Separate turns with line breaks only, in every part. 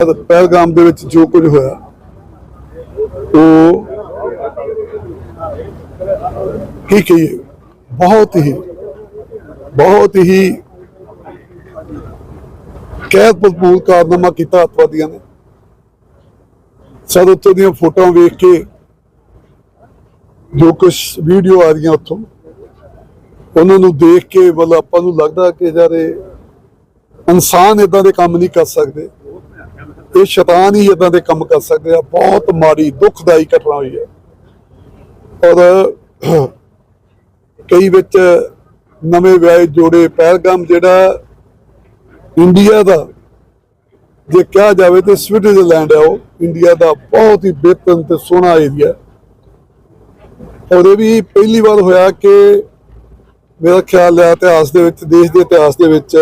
ਪਹਿਲਗਾਮ ਦੇ ਵਿੱਚ ਜੋ ਕੁਝ ਹੋਇਆ, ਉਹ ਕੀ ਕਹੀਏ? ਬਹੁਤ ਹੀ ਬਹੁਤ ਹੀ ਕਹਿਤ ਭਰਪੂਰ ਕਾਰਨਾਮਾ ਕੀਤਾ ਅੱਤਵਾਦੀਆਂ ਨੇ। ਸਦ ਉੱਥੋਂ ਦੀਆਂ ਫੋਟੋਆਂ ਵੇਖ ਕੇ ਜੋ ਕੁਝ ਵੀਡੀਓ ਆ ਰਹੀਆਂ ਉੱਥੋਂ, ਉਹਨਾਂ ਨੂੰ ਦੇਖ ਕੇ ਮਤਲਬ ਆਪਾਂ ਨੂੰ ਲੱਗਦਾ ਕਿ ਯਾਰ ਇਹ ਇਨਸਾਨ ਇਦਾਂ ਦੇ ਕੰਮ ਨਹੀਂ ਕਰ ਸਕਦੇ। ਇਹ ਸ਼ੈਤਾਨ ਹੀ ਇਦਾਂ ਦੇ ਕੰਮ ਕਰ ਸਕਦੇ ਆ, ਬਹੁਤ ਮਾੜੀ, ਦੁਖਦਾਈ ਘਟਨਾ ਹੋਈ ਹੈ। ਔਰ ਕਈ ਵਿੱਚ ਨਵੇਂ ਵਿਆਹੇ ਜੋੜੇ ਪਹਿਲਗਾਮ ਜਿਹੜਾ ਇੰਡੀਆ ਦਾ, ਜੇ ਕਿਹਾ ਜਾਵੇ ਤੇ ਸਵਿਟਜ਼ਰਲੈਂਡ ਹੈ ਉਹ, ਇੰਡੀਆ ਦਾ ਬਹੁਤ ਹੀ ਬਿਹਤਰ ਤੇ ਸੋਹਣਾ ਏਰੀਆ ਔਰ ਇਹ ਵੀ ਪਹਿਲੀ ਵਾਰ ਹੋਇਆ ਕਿ ਮੇਰਾ ਖਿਆਲ ਹੈ ਇਤਿਹਾਸ ਦੇ ਵਿੱਚ, ਦੇਸ਼ ਦੇ ਇਤਿਹਾਸ ਦੇ ਵਿੱਚ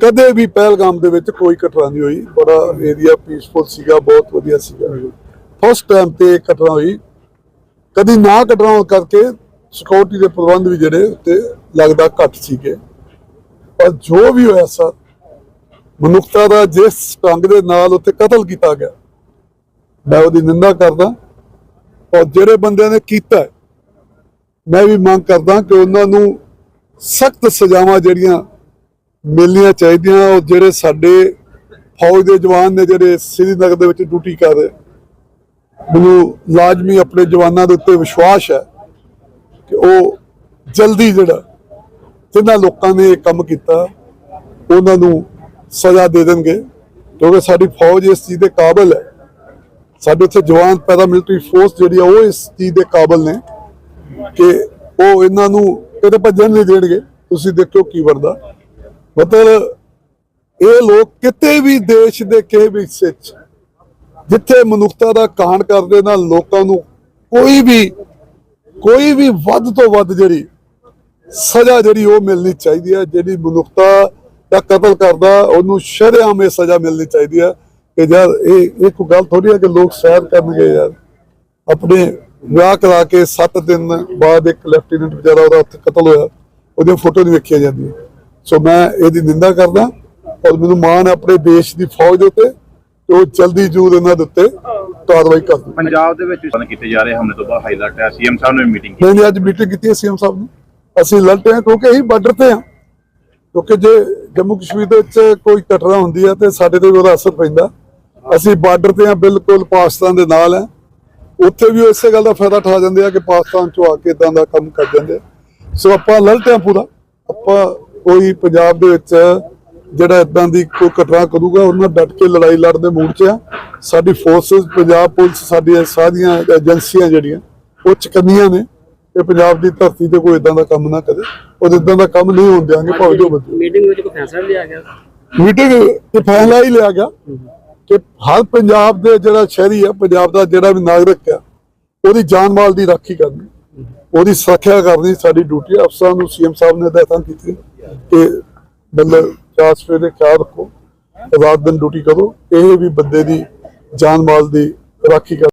ਕਦੇ ਵੀ ਪਹਿਲਗਾਮ ਦੇ ਵਿੱਚ ਕੋਈ ਘਟਨਾ ਨਹੀਂ ਹੋਈ। ਬੜਾ ਏਰੀਆ ਪੀਸਫੁਲ ਸੀਗਾ, ਬਹੁਤ ਵਧੀਆ ਸੀਗਾ। ਫਸਟ ਟਾਈਮ ਤੇ ਇਹ ਘਟਨਾ ਹੋਈ। ਕਦੀ ਨਾ ਘਟਨਾ ਹੋਣ ਕਰਕੇ ਸਿਕਿਉਰਿਟੀ ਦੇ ਪ੍ਰਬੰਧ ਵੀ ਜਿਹੜੇ ਉੱਤੇ ਲੱਗਦਾ ਘੱਟ ਸੀਗੇ। ਪਰ ਜੋ ਵੀ ਹੋਇਆ ਸਰ, ਮਨੁੱਖਤਾ ਦਾ ਜਿਸ ਢੰਗ ਦੇ ਨਾਲ ਉੱਤੇ ਕਤਲ ਕੀਤਾ ਗਿਆ, ਮੈਂ ਉਹਦੀ ਨਿੰਦਾ ਕਰਦਾ। ਔਰ ਜਿਹੜੇ ਬੰਦਿਆਂ ਨੇ ਕੀਤਾ, ਮੈਂ ਵੀ ਮੰਗ ਕਰਦਾ ਕਿ ਉਹਨਾਂ ਨੂੰ ਸਖਤ ਸਜ਼ਾਵਾਂ ਜਿਹੜੀਆਂ ਮਿਲਣੀਆਂ ਚਾਹੀਦੀਆਂ ਔਰ ਜਿਹੜੇ ਸਾਡੇ ਫੌਜ ਦੇ ਜਵਾਨ ਨੇ, ਜਿਹੜੇ ਸ੍ਰੀਨਗਰ ਦੇ ਵਿੱਚ ਡਿਊਟੀ ਕਰ ਰਹੇ। ਮੈਨੂੰ ਲਾਜ਼ਮੀ ਆਪਣੇ ਜਵਾਨਾਂ ਦੇ ਉੱਤੇ ਵਿਸ਼ਵਾਸ ਹੈ ਕਿ ਉਹ ਜਲਦੀ ਜਿਹੜਾ ਜਿਨ੍ਹਾਂ ਲੋਕਾਂ ਨੇ ਇਹ ਕੰਮ ਕੀਤਾ, ਉਹਨਾਂ ਨੂੰ ਸਜ਼ਾ ਦੇ ਦੇਣਗੇ, ਕਿਉਂਕਿ ਸਾਡੀ ਫੌਜ ਇਸ ਚੀਜ਼ ਦੇ ਕਾਬਿਲ ਹੈ। ਸਾਡੇ ਇੱਥੇ ਜਵਾਨ ਪੈਰਾ ਮਿਲਟਰੀ ਫੋਰਸ ਜਿਹੜੀ ਆ, ਉਹ ਇਸ ਚੀਜ਼ ਦੇ ਕਾਬਿਲ ਨੇ ਕਿ ਉਹ ਇਹਨਾਂ ਨੂੰ ਕਿਤੇ ਭੱਜਣ ਨਹੀਂ ਦੇਣਗੇ। ਤੁਸੀਂ ਦੇਖਿਓ ਕੀ ਵਰਦਾ ਮਤਲਬ ਇਹ ਲੋਕ ਕਿਤੇ ਵੀ ਦੇਸ਼ ਦੇ ਕਿਸੇ ਵੀ ਹਿੱਸੇ 'ਚ ਜਿੱਥੇ ਮਨੁੱਖਤਾ ਦਾ ਕਾਣ ਕਰਦੇ ਨਾਲ ਲੋਕਾਂ ਨੂੰ ਕੋਈ ਵੀ ਕੋਈ ਵੀ ਵੱਧ ਤੋਂ ਵੱਧ ਜਿਹੜੀ ਸਜ਼ਾ ਜਿਹੜੀ ਉਹ ਮਿਲਣੀ ਚਾਹੀਦੀ ਹੈ, ਜਿਹੜੀ ਮਨੁੱਖਤਾ ਦਾ ਕਤਲ ਕਰਦਾ, ਉਹਨੂੰ ਸ਼ਰੇਆਮ ਇਹ ਸਜ਼ਾ ਮਿਲਣੀ ਚਾਹੀਦੀ ਹੈ ਕਿ ਯਾਰ ਇਹ ਇਹ ਕੋਈ ਗੱਲ ਥੋੜੀ ਹੈ ਕਿ ਲੋਕ ਸੈਰ ਕਰਨਗੇ ਯਾਰ? ਆਪਣੇ ਵਿਆਹ ਕਰਾ ਕੇ 7 ਦਿਨ ਬਾਅਦ ਇੱਕ ਲੈਫਟੀਨੈਂਟ ਵਿਚਾਰਾ ਉਹਦਾ ਉੱਥੇ ਕਤਲ ਹੋਇਆ, ਉਹਦੀਆਂ ਫੋਟੋ ਨਹੀਂ ਵੇਖੀਆਂ ਜਾਂਦੀਆਂ। ਸੋ ਮੈਂ ਇਹਦੀ ਨਿੰਦਾ ਕਰਦਾ ਔਰ ਮੈਨੂੰ ਮਾਣ ਹੈ ਆਪਣੇ ਦੇਸ਼ ਦੀ ਫੌਜ ਦੇ ਉੱਤੇ ਕਿ ਉਹ ਜਲਦੀ ਜੂਦ ਇਹਨਾਂ ਦੇ ਉੱਤੇ ਕਾਰਵਾਈ ਕਰਦੇ
ਪੰਜਾਬ ਦੇ ਵਿੱਚ ਬੰਦ ਕੀਤੇ ਜਾ ਰਹੇ ਹਮਲੇ ਤੋਂ ਬਾਅਦ ਹਾਈਲਾਈਟ ਹੈ। ਸੀਐਮ ਸਾਹਿਬ ਨੇ ਮੀਟਿੰਗ ਕੀਤੀ।
ਨਹੀਂ ਅੱਜ ਮੀਟਿੰਗ ਕੀਤੀ ਹੈ ਸੀਐਮ ਸਾਹਿਬ ਨੇ। ਅਸੀਂ ਲੜਦੇ ਹਾਂ ਕਿਉਂਕਿ ਅਸੀਂ ਬਾਰਡਰ ਤੇ ਹਾਂ। ਕਿਉਂਕਿ ਜੇ ਜੰਮੂ ਕਸ਼ਮੀਰ ਦੇ ਵਿੱਚ ਕੋਈ ਘਟਨਾ ਹੁੰਦੀ ਹੈ ਤੇ ਸਾਡੇ ਤੇ ਵੀ ਉਹਦਾ ਅਸਰ ਪੈਂਦਾ। ਅਸੀਂ ਬਾਰਡਰ ਤੇ ਹਾਂ ਬਿਲਕੁਲ ਪਾਕਿਸਤਾਨ ਦੇ ਨਾਲ ਹੈ। ਉੱਥੇ ਵੀ ਇਸੇ ਗੱਲ ਦਾ ਫਾਇਦਾ ਉਠਾ ਜਾਂਦੇ ਆ ਕਿ ਪਾਕਿਸਤਾਨ ਚੋਂ ਆ ਕੇ ਇਦਾਂ ਦਾ ਕੰਮ ਕਰ ਜਾਂਦੇ ਆ। ਸੋ ਆਪਾਂ ਲੜਦੇ ਹਾਂ ਪੂਰਾ। ਆਪਾਂ ਕੋਈ ਪੰਜਾਬ ਦੇ ਵਿੱਚ ਜਿਹੜਾ ਇਦਾਂ ਦੀ ਕੋਈ ਘਟਨਾ ਕਰੂਗਾ ਉਹਨਾਂ ਡਟ ਕੇ ਲੜਾਈ ਲੜਨ ਦੇ ਮੂਡ 'ਚ ਆ। ਸਾਡੀ ਫੋਰਸਸ ਪੰਜਾਬ ਪੁਲਿਸ ਸਾਡੀਆਂ ਸਾਰੀਆਂ ਏਜੰਸੀਆਂ ਜਿਹੜੀਆਂ ਉਹ ਚਕੰਨੀਆਂ ਨੇ ਇਹ ਪੰਜਾਬ ਦੀ ਧਰਤੀ ਤੇ ਕੋਈ ਇਦਾਂ ਦਾ ਕੰਮ ਨਾ ਕਰੇ। ਔਰ ਇਦਾਂ ਦਾ ਕੰਮ ਨਹੀਂ ਹੋਣ ਦਿਆਂਗੇ ਭਾਵੇਂ ਜੋ ਬੱਚੇ
ਮੀਟਿੰਗ ਵਿੱਚ ਕੋਈ ਫੈਸਲਾ ਲਿਆ ਗਿਆ?
ਮੀਟਿੰਗ ਤੇ ਫੈਸਲਾ ਹੀ ਲਿਆ ਗਿਆ ਕਿ ਹਰ ਪੰਜਾਬ ਦੇ ਜਿਹੜਾ ਸ਼ਹਿਰੀ ਹੈ ਪੰਜਾਬ ਦਾ ਜਿਹੜਾ ਵੀ ਨਾਗਰਿਕ ਹੈ ਉਹਦੀ ਜਾਨ ਮਾਲ ਦੀ ਰਾਖੀ ਕਰਨੀ ਉਹਦੀ ਸੁਰੱਖਿਆ ਕਰਨੀ ਸਾਡੀ ਡਿਊਟੀ ਅਫਸਰਾਂ ਨੂੰ ਸੀਐਮ ਸਾਹਿਬ ਨੇ ਹਦਾਇਤਾਂ ਕੀਤੀਆਂ। ਕਿ ਮਤਲਬ ਚਾਰ ਸਫੇ ਦੇ ਖਿਆਲ ਰੱਖੋ, ਰਾਤ ਦਿਨ ਡਿਊਟੀ ਕਰੋ, ਇਹ ਵੀ ਬੰਦੇ ਦੀ ਜਾਨ ਮਾਲ ਦੀ ਰਾਖੀ ਕਰ